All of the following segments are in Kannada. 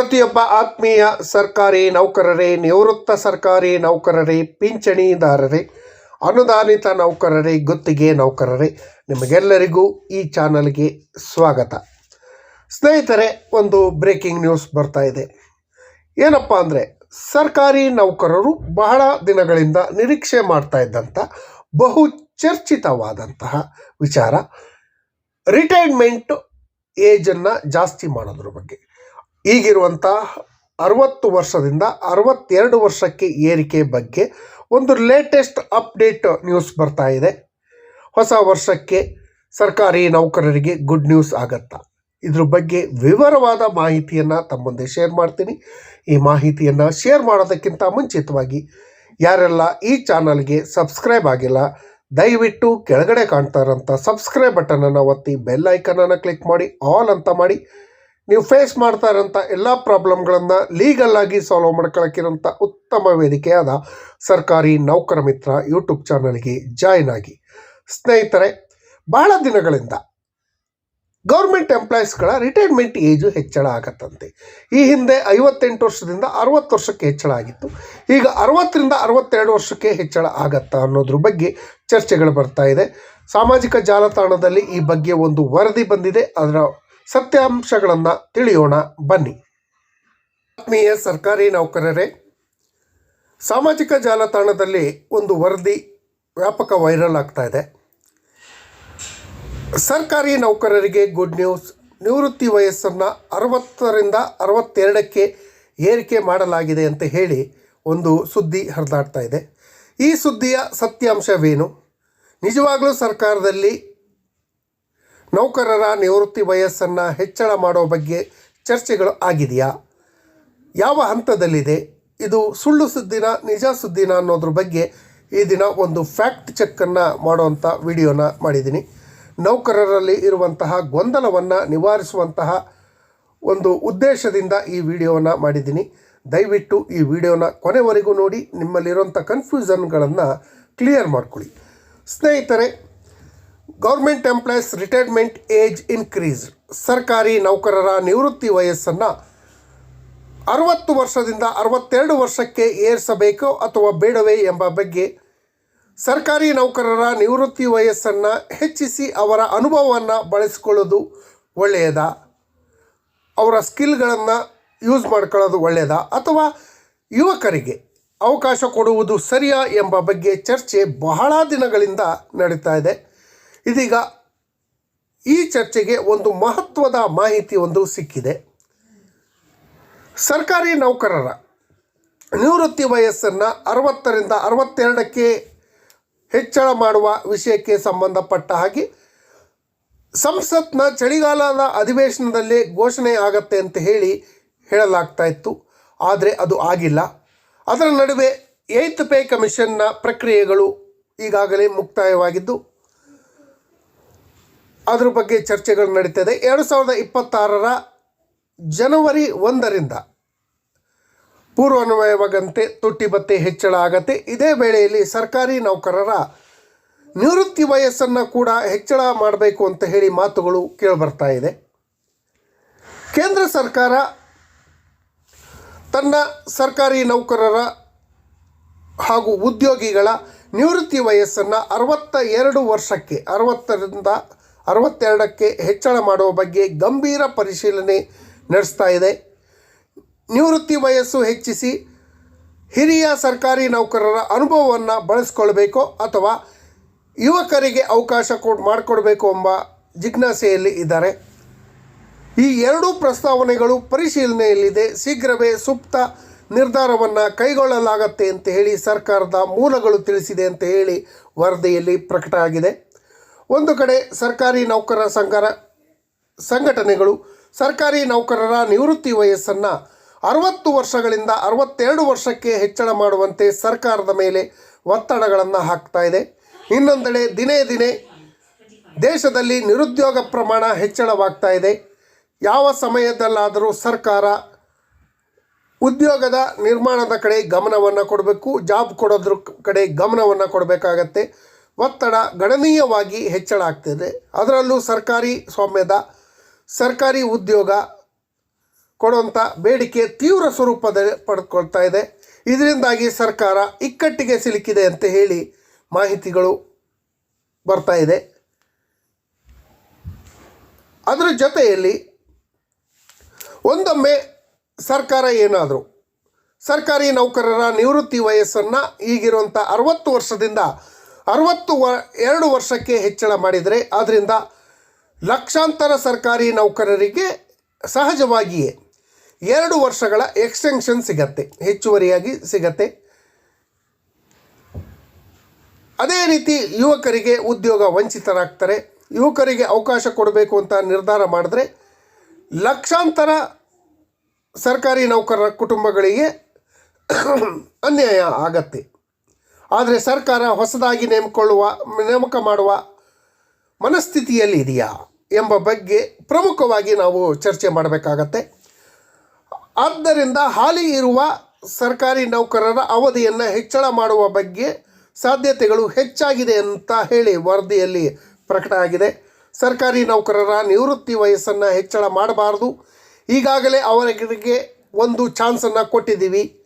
ಪ್ರತಿಯೊಬ್ಬ ಆತ್ಮೀಯ ಸರ್ಕಾರಿ ನೌಕರರೇ, ನಿವೃತ್ತ ಸರ್ಕಾರಿ ನೌಕರರೇ, ಪಿಂಚಣಿದಾರರೇ, ಅನುದಾನಿತ ನೌಕರರೇ, ಗುತ್ತಿಗೆ ನೌಕರರೇ, ನಿಮಗೆಲ್ಲರಿಗೂ ಈ ಚಾನಲ್ಗೆ ಸ್ವಾಗತ. ಸ್ನೇಹಿತರೆ, ಒಂದು ಬ್ರೇಕಿಂಗ್ ನ್ಯೂಸ್ ಬರ್ತಾ ಇದೆ. ಏನಪ್ಪ ಅಂದರೆ, ಸರ್ಕಾರಿ ನೌಕರರು ಬಹಳ ದಿನಗಳಿಂದ ನಿರೀಕ್ಷೆ ಮಾಡ್ತಾ ಇದ್ದಂಥ ಬಹು ಚರ್ಚಿತವಾದಂತಹ ವಿಚಾರ. ರಿಟೈರ್ಮೆಂಟ್ ಏಜನ್ನು ಜಾಸ್ತಿ ಮಾಡೋದ್ರ ಬಗ್ಗೆ. ಈಗಿರುವಂಥ ಅರವತ್ತು ವರ್ಷದಿಂದ ಅರವತ್ತೆರಡು ವರ್ಷಕ್ಕೆ ಏರಿಕೆ ಬಗ್ಗೆ ಒಂದು ಲೇಟೆಸ್ಟ್ ಅಪ್ಡೇಟ್ ನ್ಯೂಸ್ ಬರ್ತಾ ಇದೆ. ಹೊಸ ವರ್ಷಕ್ಕೆ ಸರ್ಕಾರಿ ನೌಕರರಿಗೆ ಗುಡ್ ನ್ಯೂಸ್ ಆಗತ್ತಾ? ಇದ್ರ ಬಗ್ಗೆ ವಿವರವಾದ ಮಾಹಿತಿಯನ್ನು ತಮ್ಮ ಮುಂದೆ ಶೇರ್ ಮಾಡ್ತೀನಿ. ಈ ಮಾಹಿತಿಯನ್ನು ಶೇರ್ ಮಾಡೋದಕ್ಕಿಂತ ಮುಂಚಿತವಾಗಿ ಯಾರೆಲ್ಲ ಈ ಚಾನಲ್ಗೆ ಸಬ್ಸ್ಕ್ರೈಬ್ ಆಗಿಲ್ಲ, ದಯವಿಟ್ಟು ಕೆಳಗಡೆ ಕಾಣ್ತಾ ಇರೋಂಥ ಸಬ್ಸ್ಕ್ರೈಬ್ ಬಟನನ್ನು ಒತ್ತಿ ಬೆಲ್ ಐಕನನ್ನು ಕ್ಲಿಕ್ ಮಾಡಿ ಆಲ್ ಅಂತ ಮಾಡಿ. ನೀವು ಫೇಸ್ ಮಾಡ್ತಾ ಇರೋಂಥ ಎಲ್ಲ ಪ್ರಾಬ್ಲಮ್ಗಳನ್ನು ಲೀಗಲ್ಲಾಗಿ ಸಾಲ್ವ್ ಮಾಡ್ಕೊಳಕ್ಕಿರೋಂಥ ಉತ್ತಮ ವೇದಿಕೆಯಾದ ಸರ್ಕಾರಿ ನೌಕರ ಮಿತ್ರ ಯೂಟ್ಯೂಬ್ ಚಾನಲ್ಗೆ ಜಾಯ್ನ್ ಆಗಿ. ಸ್ನೇಹಿತರೆ, ಬಹಳ ದಿನಗಳಿಂದ ಗೌರ್ಮೆಂಟ್ ಎಂಪ್ಲಾಯೀಸ್ಗಳ ರಿಟೈರ್ಮೆಂಟ್ ಏಜು ಹೆಚ್ಚಳ ಆಗತ್ತಂತೆ. ಈ ಹಿಂದೆ ಐವತ್ತೆಂಟು ವರ್ಷದಿಂದ ಅರವತ್ತು ವರ್ಷಕ್ಕೆ ಹೆಚ್ಚಳ ಆಗಿತ್ತು. ಈಗ ಅರವತ್ತರಿಂದ ಅರವತ್ತೆರಡು ವರ್ಷಕ್ಕೆ ಹೆಚ್ಚಳ ಆಗತ್ತಾ ಅನ್ನೋದ್ರ ಬಗ್ಗೆ ಚರ್ಚೆಗಳು ಬರ್ತಾ ಇದೆ. ಸಾಮಾಜಿಕ ಜಾಲತಾಣದಲ್ಲಿ ಈ ಬಗ್ಗೆ ಒಂದು ವರದಿ ಬಂದಿದೆ. ಅದರ ಸತ್ಯಾಂಶಗಳನ್ನು ತಿಳಿಯೋಣ, ಬನ್ನಿ. ಆತ್ಮೀಯ ಸರ್ಕಾರಿ ನೌಕರರೇ, ಸಾಮಾಜಿಕ ಜಾಲತಾಣದಲ್ಲಿ ಒಂದು ವರದಿ ವ್ಯಾಪಕ ವೈರಲ್ ಆಗ್ತಾ ಇದೆ. ಸರ್ಕಾರಿ ನೌಕರರಿಗೆ ಗುಡ್ ನ್ಯೂಸ್ ನಿವೃತ್ತಿ ವಯಸ್ಸನ್ನು ಅರವತ್ತರಿಂದ ಅರವತ್ತೆರಡಕ್ಕೆ ಏರಿಕೆ ಮಾಡಲಾಗಿದೆ ಅಂತ ಹೇಳಿ ಒಂದು ಸುದ್ದಿ ಹರಿದಾಡ್ತಾ ಇದೆ. ಈ ಸುದ್ದಿಯ ಸತ್ಯಾಂಶವೇನು? ನಿಜವಾಗಲೂ ಸರ್ಕಾರದಲ್ಲಿ ನೌಕರರ ನಿವೃತ್ತಿ ವಯಸ್ಸನ್ನು ಹೆಚ್ಚಳ ಮಾಡೋ ಬಗ್ಗೆ ಚರ್ಚೆಗಳು ಆಗಿದೆಯಾ? ಯಾವ ಹಂತದಲ್ಲಿದೆ? ಇದು ಸುಳ್ಳು ಸುದ್ದಿನ, ನಿಜ ಸುದ್ದಿನ ಅನ್ನೋದ್ರ ಬಗ್ಗೆ ಈ ದಿನ ಒಂದು ಫ್ಯಾಕ್ಟ್ ಚೆಕ್ಕನ್ನು ಮಾಡುವಂಥ ವಿಡಿಯೋನ ಮಾಡಿದ್ದೀನಿ. ನೌಕರರಲ್ಲಿ ಇರುವಂತಹ ಗೊಂದಲವನ್ನು ನಿವಾರಿಸುವಂತಹ ಒಂದು ಉದ್ದೇಶದಿಂದ ಈ ವಿಡಿಯೋನ ಮಾಡಿದ್ದೀನಿ. ದಯವಿಟ್ಟು ಈ ವಿಡಿಯೋನ ಕೊನೆವರೆಗೂ ನೋಡಿ ನಿಮ್ಮಲ್ಲಿರುವಂಥ ಕನ್ಫ್ಯೂಷನ್ಗಳನ್ನು ಕ್ಲಿಯರ್ ಮಾಡ್ಕೊಳ್ಳಿ. ಸ್ನೇಹಿತರೆ government employees retirement age increase. ಸರ್ಕಾರಿ ನೌಕರರ ನಿವೃತ್ತಿ ವಯಸ್ಸನ್ನು ಅರವತ್ತು ವರ್ಷದಿಂದ ಅರವತ್ತೆರಡು ವರ್ಷಕ್ಕೆ ಏರಿಸಬೇಕು ಅಥವಾ ಬೇಡವೇ ಎಂಬ ಬಗ್ಗೆ ಸರ್ಕಾರಿ ನೌಕರರ ನಿವೃತ್ತಿ ವಯಸ್ಸನ್ನು ಹೆಚ್ಚಿಸಿ ಅವರ ಅನುಭವವನ್ನು ಬಳಸಿಕೊಳ್ಳೋದು ಒಳ್ಳೆಯದಾ? ಅವರ ಸ್ಕಿಲ್ಗಳನ್ನು ಯೂಸ್ ಮಾಡ್ಕೊಳ್ಳೋದು ಒಳ್ಳೆಯದಾ? ಅಥವಾ ಯುವಕರಿಗೆ ಅವಕಾಶ ಕೊಡುವುದು ಸರಿಯಾ ಎಂಬ ಬಗ್ಗೆ ಚರ್ಚೆ ಬಹಳ ದಿನಗಳಿಂದ ನಡೀತಾ ಇದೆ. ಇದೀಗ ಈ ಚರ್ಚೆಗೆ ಒಂದು ಮಹತ್ವದ ಮಾಹಿತಿ ಒಂದು ಸಿಕ್ಕಿದೆ. ಸರ್ಕಾರಿ ನೌಕರರ ನಿವೃತ್ತಿ ವಯಸ್ಸನ್ನು ಅರವತ್ತರಿಂದ ಅರವತ್ತೆರಡಕ್ಕೆ ಹೆಚ್ಚಳ ಮಾಡುವ ವಿಷಯಕ್ಕೆ ಸಂಬಂಧಪಟ್ಟ ಹಾಗೆ ಸಂಸತ್ನ ಚಳಿಗಾಲದ ಅಧಿವೇಶನದಲ್ಲಿ ಘೋಷಣೆ ಆಗತ್ತೆ ಅಂತ ಹೇಳಿ ಹೇಳಲಾಗ್ತಾ ಇತ್ತು. ಆದರೆ ಅದು ಆಗಿಲ್ಲ. ಅದರ ನಡುವೆ ಏಯ್ತ್ ಪೇ ಕಮಿಷನ್ನ ಪ್ರಕ್ರಿಯೆಗಳು ಈಗಾಗಲೇ ಮುಕ್ತಾಯವಾಗಿದ್ದು ಅದ್ರ ಬಗ್ಗೆ ಚರ್ಚೆಗಳು ನಡೀತದೆ. ಎರಡು ಸಾವಿರದ ಇಪ್ಪತ್ತಾರರ ಜನವರಿ ಒಂದರಿಂದ ಪೂರ್ವಾನ್ವಯವಾಗಂತೆ ತುಟ್ಟಿ ಭತ್ತೆ ಹೆಚ್ಚಳ ಆಗತ್ತೆ. ಇದೇ ವೇಳೆಯಲ್ಲಿ ಸರ್ಕಾರಿ ನೌಕರರ ನಿವೃತ್ತಿ ವಯಸ್ಸನ್ನು ಕೂಡ ಹೆಚ್ಚಳ ಮಾಡಬೇಕು ಅಂತ ಹೇಳಿ ಮಾತುಗಳು ಕೇಳಿಬರ್ತಾ ಇದೆ. ಕೇಂದ್ರ ಸರ್ಕಾರ ತನ್ನ ಸರ್ಕಾರಿ ನೌಕರರ ಹಾಗೂ ಉದ್ಯೋಗಿಗಳ ನಿವೃತ್ತಿ ವಯಸ್ಸನ್ನು ಅರವತ್ತ ಎರಡು ವರ್ಷಕ್ಕೆ, ಅರವತ್ತರಿಂದ ಅರವತ್ತೆರಡಕ್ಕೆ ಹೆಚ್ಚಳ ಮಾಡುವ ಬಗ್ಗೆ ಗಂಭೀರ ಪರಿಶೀಲನೆ ನಡೆಸ್ತಾ ಇದೆ. ನಿವೃತ್ತಿ ವಯಸ್ಸು ಹೆಚ್ಚಿಸಿ ಹಿರಿಯ ಸರ್ಕಾರಿ ನೌಕರರ ಅನುಭವವನ್ನು ಬಳಸ್ಕೊಳ್ಬೇಕು ಅಥವಾ ಯುವಕರಿಗೆ ಅವಕಾಶ ಕೊಡ್ ಮಾಡಿಕೊಡ್ಬೇಕು ಎಂಬ ಜಿಜ್ಞಾಸೆಯಲ್ಲಿ ಇದ್ದಾರೆ. ಈ ಎರಡೂ ಪ್ರಸ್ತಾವನೆಗಳು ಪರಿಶೀಲನೆಯಲ್ಲಿದೆ. ಶೀಘ್ರವೇ ಸೂಕ್ತ ನಿರ್ಧಾರವನ್ನು ಕೈಗೊಳ್ಳಲಾಗತ್ತೆ ಅಂತ ಹೇಳಿ ಸರ್ಕಾರದ ಮೂಲಗಳು ತಿಳಿಸಿದೆ ಅಂತ ಹೇಳಿ ವರದಿಯಲ್ಲಿ ಪ್ರಕಟ ಆಗಿದೆ ಒಂದು ಕಡೆ ಸರ್ಕಾರಿ ನೌಕರರ ಸಂಘರ ಸಂಘಟನೆಗಳು, ಸರ್ಕಾರಿ ನೌಕರರ ನಿವೃತ್ತಿ ವಯಸ್ಸನ್ನು ಅರವತ್ತು ವರ್ಷಗಳಿಂದ ಅರವತ್ತೆರಡು ವರ್ಷಕ್ಕೆ ಹೆಚ್ಚಳ ಮಾಡುವಂತೆ ಸರ್ಕಾರದ ಮೇಲೆ ಒತ್ತಡಗಳನ್ನು ಹಾಕ್ತಾ ಇದೆ. ಇನ್ನೊಂದೆಡೆ ದಿನೇ ದಿನೇ ದೇಶದಲ್ಲಿ ನಿರುದ್ಯೋಗ ಪ್ರಮಾಣ ಹೆಚ್ಚಳವಾಗ್ತಾ ಇದೆ. ಯಾವ ಸಮಯದಲ್ಲಾದರೂ ಸರ್ಕಾರ ಉದ್ಯೋಗದ ನಿರ್ಮಾಣದ ಕಡೆ ಗಮನವನ್ನು ಕೊಡಬೇಕು, ಜಾಬ್ ಕೊಡೋದ್ರ ಕಡೆ ಗಮನವನ್ನು ಕೊಡಬೇಕಾಗತ್ತೆ. ಒತ್ತಡ ಗಣನೀಯವಾಗಿ ಹೆಚ್ಚಳ ಆಗ್ತಿದೆ. ಅದರಲ್ಲೂ ಸರ್ಕಾರಿ ಸ್ವಾಮ್ಯದ ಸರ್ಕಾರಿ ಉದ್ಯೋಗ ಕೊಡುವಂಥ ಬೇಡಿಕೆ ತೀವ್ರ ಸ್ವರೂಪದ ಪಡ್ಕೊಳ್ತಾ ಇದೆ. ಇದರಿಂದಾಗಿ ಸರ್ಕಾರ ಇಕ್ಕಟ್ಟಿಗೆ ಸಿಲುಕಿದೆ ಅಂತ ಹೇಳಿ ಮಾಹಿತಿಗಳು ಬರ್ತಾ ಇದೆ. ಅದರ ಜೊತೆಯಲ್ಲಿ ಒಂದೊಮ್ಮೆ ಸರ್ಕಾರ ಏನಾದರೂ, ಸರ್ಕಾರಿ ನೌಕರರ ನಿವೃತ್ತಿ ವಯಸ್ಸನ್ನು ಈಗಿರುವಂಥ ಅರವತ್ತು ವರ್ಷದಿಂದ ಅರವತ್ತು ವ, ಎರಡು ವರ್ಷಕ್ಕೆ ಹೆಚ್ಚಳ ಮಾಡಿದರೆ ಅದರಿಂದ ಲಕ್ಷಾಂತರ ಸರ್ಕಾರಿ ನೌಕರರಿಗೆ ಸಹಜವಾಗಿಯೇ ಎರಡು ವರ್ಷಗಳ ಎಕ್ಸ್ಟೆನ್ಷನ್ ಸಿಗತ್ತೆ, ಹೆಚ್ಚುವರಿಯಾಗಿ ಸಿಗತ್ತೆ. ಅದೇ ರೀತಿ ಯುವಕರಿಗೆ ಉದ್ಯೋಗ ವಂಚಿತರಾಗ್ತಾರೆ. ಯುವಕರಿಗೆ ಅವಕಾಶ ಕೊಡಬೇಕು ಅಂತ ನಿರ್ಧಾರ ಮಾಡಿದ್ರೆ ಲಕ್ಷಾಂತರ ಸರ್ಕಾರಿ ನೌಕರರ ಕುಟುಂಬಗಳಿಗೆ ಅನ್ಯಾಯ ಆಗತ್ತೆ. ಆದರೆ ಸರ್ಕಾರ ಹೊಸದಾಗಿ ನೇಮಕೊಳ್ಳುವ, ನೇಮಕ ಮಾಡುವ ಮನಸ್ಥಿತಿಯಲ್ಲಿ ಇದೆಯಾ ಎಂಬ ಬಗ್ಗೆ ಪ್ರಮುಖವಾಗಿ ನಾವು ಚರ್ಚೆ ಮಾಡಬೇಕಾಗತ್ತೆ. ಆದ್ದರಿಂದ ಹಾಲಿ ಇರುವ ಸರ್ಕಾರಿ ನೌಕರರ ಅವಧಿಯನ್ನು ಹೆಚ್ಚಳ ಮಾಡುವ ಬಗ್ಗೆ ಸಾಧ್ಯತೆಗಳು ಹೆಚ್ಚಾಗಿದೆ ಅಂತ ಹೇಳಿ ವರದಿಯಲ್ಲಿ ಪ್ರಕಟ ಆಗಿದೆ. ಸರ್ಕಾರಿ ನೌಕರರ ನಿವೃತ್ತಿ ವಯಸ್ಸನ್ನು ಹೆಚ್ಚಳ ಮಾಡಬಾರ್ದು. ಈಗಾಗಲೇ ಅವರಿಗೆ ಒಂದು ಚಾನ್ಸನ್ನು ಕೊಟ್ಟಿದ್ದೀವಿ.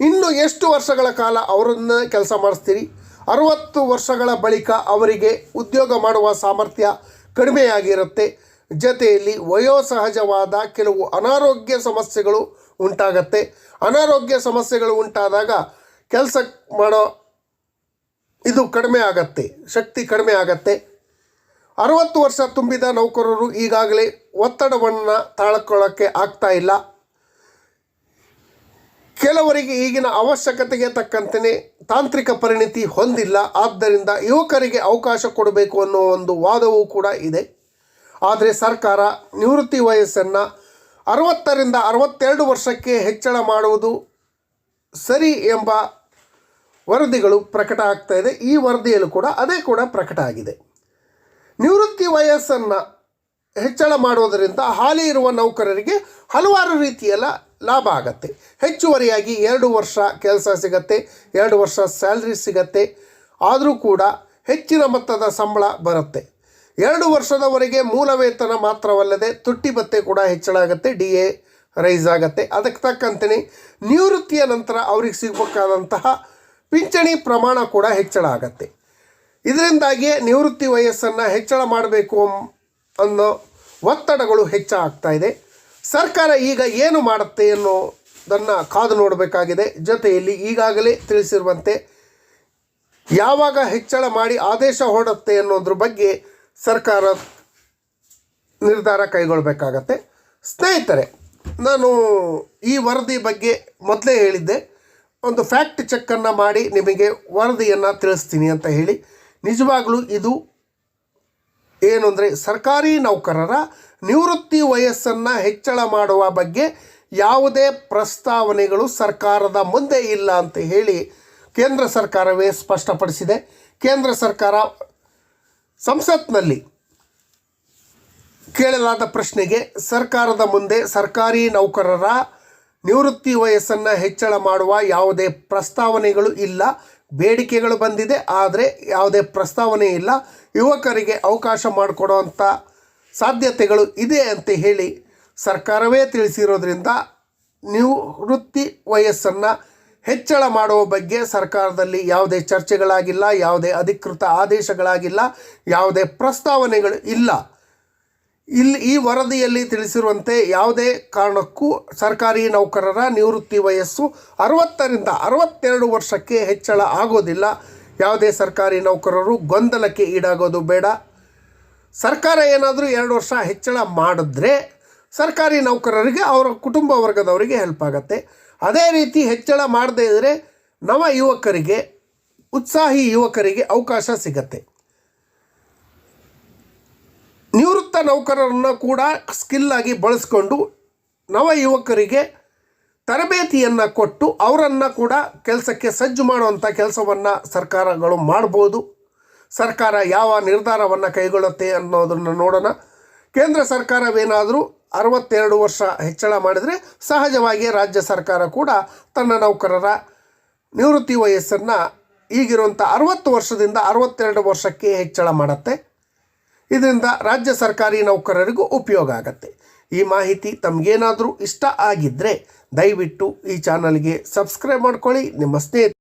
ಇನ್ನು ಎಷ್ಟು ವರ್ಷಗಳ ಕಾಲ ಅವರನ್ನು ಕೆಲಸ ಮಾಡಿಸ್ತೀರಿ? ಅರುವತ್ತು ವರ್ಷಗಳ ಬಳಿಕ ಅವರಿಗೆ ಉದ್ಯೋಗ ಮಾಡುವ ಸಾಮರ್ಥ್ಯ ಕಡಿಮೆಯಾಗಿರುತ್ತೆ. ಜೊತೆಯಲ್ಲಿ ವಯೋಸಹಜವಾದ ಕೆಲವು ಅನಾರೋಗ್ಯ ಸಮಸ್ಯೆಗಳು ಉಂಟಾಗತ್ತೆ. ಅನಾರೋಗ್ಯ ಸಮಸ್ಯೆಗಳು ಉಂಟಾದಾಗ ಕೆಲಸ ಮಾಡೋ ಇದು ಕಡಿಮೆ ಆಗತ್ತೆ. ಶಕ್ತಿ ಕಡಿಮೆ ಆಗತ್ತೆ. ಅರವತ್ತು ವರ್ಷ ತುಂಬಿದ ನೌಕರರು ಈಗಾಗಲೇ ಒತ್ತಡವನ್ನು ತಾಳ್ಕೊಳ್ಳೋಕ್ಕೆ ಆಗ್ತಾ ಇಲ್ಲ. ಕೆಲವರಿಗೆ ಈಗಿನ ಅವಶ್ಯಕತೆಗೆ ತಕ್ಕಂತೆ ತಾಂತ್ರಿಕ ಪರಿಣಿತಿ ಹೊಂದಿಲ್ಲ. ಆದ್ದರಿಂದ ಯುವಕರಿಗೆ ಅವಕಾಶ ಕೊಡಬೇಕು ಅನ್ನೋ ಒಂದು ವಾದವೂ ಕೂಡ ಇದೆ. ಆದರೆ ಸರ್ಕಾರ ನಿವೃತ್ತಿ ವಯಸ್ಸನ್ನು ಅರವತ್ತರಿಂದ ಅರವತ್ತೆರಡು ವರ್ಷಕ್ಕೆ ಹೆಚ್ಚಳ ಮಾಡುವುದು ಸರಿ ಎಂಬ ವರದಿಗಳು ಪ್ರಕಟ ಆಗ್ತಾ ಇದೆ. ಈ ವರದಿಯಲ್ಲೂ ಕೂಡ ಅದೇ ಕೂಡ ಪ್ರಕಟ ಆಗಿದೆ. ನಿವೃತ್ತಿ ವಯಸ್ಸನ್ನು ಹೆಚ್ಚಳ ಮಾಡೋದರಿಂದ ಹಾಲಿ ಇರುವ ನೌಕರರಿಗೆ ಹಲವಾರು ರೀತಿಯಲ್ಲ ಲಾಭ ಆಗತ್ತೆ. ಹೆಚ್ಚುವರಿಯಾಗಿ ಎರಡು ವರ್ಷ ಕೆಲಸ ಸಿಗತ್ತೆ, ಎರಡು ವರ್ಷ ಸ್ಯಾಲ್ರಿ ಸಿಗತ್ತೆ, ಆದರೂ ಕೂಡ ಹೆಚ್ಚಿನ ಮೊತ್ತದ ಸಂಬಳ ಬರುತ್ತೆ. ಎರಡು ವರ್ಷದವರೆಗೆ ಮೂಲ ವೇತನ ಮಾತ್ರವಲ್ಲದೆ ತುಟ್ಟಿ ಭತ್ತೆ ಕೂಡ ಹೆಚ್ಚಳ ಆಗುತ್ತೆ, ಡಿ ಎ ರೈಸ್ ಆಗುತ್ತೆ. ಅದಕ್ಕೆ ತಕ್ಕಂತೆಯೇ ನಿವೃತ್ತಿಯ ನಂತರ ಅವ್ರಿಗೆ ಸಿಗಬೇಕಾದಂತಹ ಪಿಂಚಣಿ ಪ್ರಮಾಣ ಕೂಡ ಹೆಚ್ಚಳ ಆಗತ್ತೆ. ಇದರಿಂದಾಗಿಯೇ ನಿವೃತ್ತಿ ವಯಸ್ಸನ್ನು ಹೆಚ್ಚಳ ಮಾಡಬೇಕು ಅನ್ನೋ ಒತ್ತಡಗಳು ಹೆಚ್ಚಾಗ್ತಾ ಇದೆ. ಸರ್ಕಾರ ಈಗ ಏನು ಮಾಡುತ್ತೆ ಅನ್ನೋದನ್ನು ಕಾದು ನೋಡಬೇಕಾಗಿದೆ. ಜೊತೆಯಲ್ಲಿ ಈಗಾಗಲೇ ತಿಳಿಸಿರುವಂತೆ ಯಾವಾಗ ಹೆಚ್ಚಳ ಮಾಡಿ ಆದೇಶ ಹೊರಡುತ್ತೆ ಅನ್ನೋದ್ರ ಬಗ್ಗೆ ಸರ್ಕಾರ ನಿರ್ಧಾರ ಕೈಗೊಳ್ಳಬೇಕಾಗತ್ತೆ ಸ್ನೇಹಿತರೆ, ನಾನು ಈ ವರದಿ ಬಗ್ಗೆ ಮೊದಲೇ ಹೇಳಿದ್ದೆ. ಒಂದು ಫ್ಯಾಕ್ಟ್ ಚೆಕ್ಕನ್ನು ಮಾಡಿ ನಿಮಗೆ ವರದಿಯನ್ನು ತಿಳಿಸ್ತೀನಿ ಅಂತ ಹೇಳಿ. ನಿಜವಾಗಲೂ ಇದು ಏನು ಸರ್ಕಾರಿ ನೌಕರರ ನಿವೃತ್ತಿ ವಯಸ್ಸನ್ನು ಹೆಚ್ಚಳ ಮಾಡುವ ಬಗ್ಗೆ ಯಾವುದೇ ಪ್ರಸ್ತಾವನೆಗಳು ಸರ್ಕಾರದ ಮುಂದೆ ಇಲ್ಲ ಅಂತ ಹೇಳಿ ಕೇಂದ್ರ ಸರ್ಕಾರವೇ ಸ್ಪಷ್ಟಪಡಿಸಿದೆ. ಕೇಂದ್ರ ಸರ್ಕಾರ ಸಂಸತ್ನಲ್ಲಿ ಕೇಳಲಾದ ಪ್ರಶ್ನೆಗೆ ಸರ್ಕಾರದ ಮುಂದೆ ಸರ್ಕಾರಿ ನೌಕರರ ನಿವೃತ್ತಿ ವಯಸ್ಸನ್ನು ಹೆಚ್ಚಳ ಮಾಡುವ ಯಾವುದೇ ಪ್ರಸ್ತಾವನೆಗಳು ಇಲ್ಲ. ಬೇಡಿಕೆಗಳು ಬಂದಿದೆ, ಆದರೆ ಯಾವುದೇ ಪ್ರಸ್ತಾವನೆ ಇಲ್ಲ. ಯುವಕರಿಗೆ ಅವಕಾಶ ಮಾಡಿಕೊಡುವಂಥ ಸಾಧ್ಯತೆಗಳು ಇದೆ ಅಂತ ಹೇಳಿ ಸರ್ಕಾರವೇ ತಿಳಿಸಿರೋದ್ರಿಂದ ನಿವೃತ್ತಿ ವಯಸ್ಸನ್ನು ಹೆಚ್ಚಳ ಮಾಡುವ ಬಗ್ಗೆ ಸರ್ಕಾರದಲ್ಲಿ ಯಾವುದೇ ಚರ್ಚೆಗಳಾಗಿಲ್ಲ, ಯಾವುದೇ ಅಧಿಕೃತ ಆದೇಶಗಳಾಗಿಲ್ಲ, ಯಾವುದೇ ಪ್ರಸ್ತಾವನೆಗಳು ಇಲ್ಲ. ಇಲ್ಲಿ ಈ ವರದಿಯಲ್ಲಿ ತಿಳಿಸಿರುವಂತೆ ಯಾವುದೇ ಕಾರಣಕ್ಕೂ ಸರ್ಕಾರಿ ನೌಕರರ ನಿವೃತ್ತಿ ವಯಸ್ಸು ಅರವತ್ತರಿಂದ ಅರವತ್ತೆರಡು ವರ್ಷಕ್ಕೆ ಹೆಚ್ಚಳ ಆಗೋದಿಲ್ಲ. ಯಾವುದೇ ಸರ್ಕಾರಿ ನೌಕರರು ಗೊಂದಲಕ್ಕೆ ಈಡಾಗೋದು ಬೇಡ. ಸರ್ಕಾರ ಏನಾದರೂ ಎರಡು ವರ್ಷ ಹೆಚ್ಚಳ ಮಾಡಿದ್ರೆ ಸರ್ಕಾರಿ ನೌಕರರಿಗೆ, ಅವರ ಕುಟುಂಬ ವರ್ಗದವರಿಗೆ ಹೆಲ್ಪ್ ಆಗುತ್ತೆ. ಅದೇ ರೀತಿ ಹೆಚ್ಚಳ ಮಾಡದೇ ಇದ್ದರೆ ನವ ಯುವಕರಿಗೆ, ಉತ್ಸಾಹಿ ಯುವಕರಿಗೆ ಅವಕಾಶ ಸಿಗತ್ತೆ. ನಿವೃತ್ತ ನೌಕರರನ್ನು ಕೂಡ ಸ್ಕಿಲ್ಲಾಗಿ ಬಳಸ್ಕೊಂಡು ನವ ಯುವಕರಿಗೆ ತರಬೇತಿಯನ್ನು ಕೊಟ್ಟು ಅವರನ್ನು ಕೂಡ ಕೆಲಸಕ್ಕೆ ಸಜ್ಜು ಮಾಡುವಂಥ ಕೆಲಸವನ್ನು ಸರ್ಕಾರಗಳು ಮಾಡ್ಬೋದು. ಸರ್ಕಾರ ಯಾವ ನಿರ್ಧಾರವನ್ನು ಕೈಗೊಳ್ಳುತ್ತೆ ಅನ್ನೋದನ್ನು ನೋಡೋಣ. ಕೇಂದ್ರ ಸರ್ಕಾರವೇನಾದರೂ ಅರವತ್ತೆರಡು ವರ್ಷ ಹೆಚ್ಚಳ ಮಾಡಿದರೆ ಸಹಜವಾಗಿ ರಾಜ್ಯ ಸರ್ಕಾರ ಕೂಡ ತನ್ನ ನೌಕರರ ನಿವೃತ್ತಿ ವಯಸ್ಸನ್ನು ಈಗಿರುವಂಥ ಅರವತ್ತು ವರ್ಷದಿಂದ ಅರವತ್ತೆರಡು ವರ್ಷಕ್ಕೆ ಹೆಚ್ಚಳ ಮಾಡುತ್ತೆ. ಇದರಿಂದ ರಾಜ್ಯ ಸರ್ಕಾರಿ ನೌಕರರಿಗೂ ಉಪಯೋಗ ಆಗತ್ತೆ. ಈ ಮಾಹಿತಿ ತಮಗೇನಾದರೂ ಇಷ್ಟ ಆಗಿದ್ದರೆ ದಯವಿಟ್ಟು ಈ ಚಾನಲ್ಗೆ ಸಬ್ಸ್ಕ್ರೈಬ್ ಮಾಡ್ಕೊಳ್ಳಿ. ನಿಮ್ಮ ಸ್ನೇಹಿತ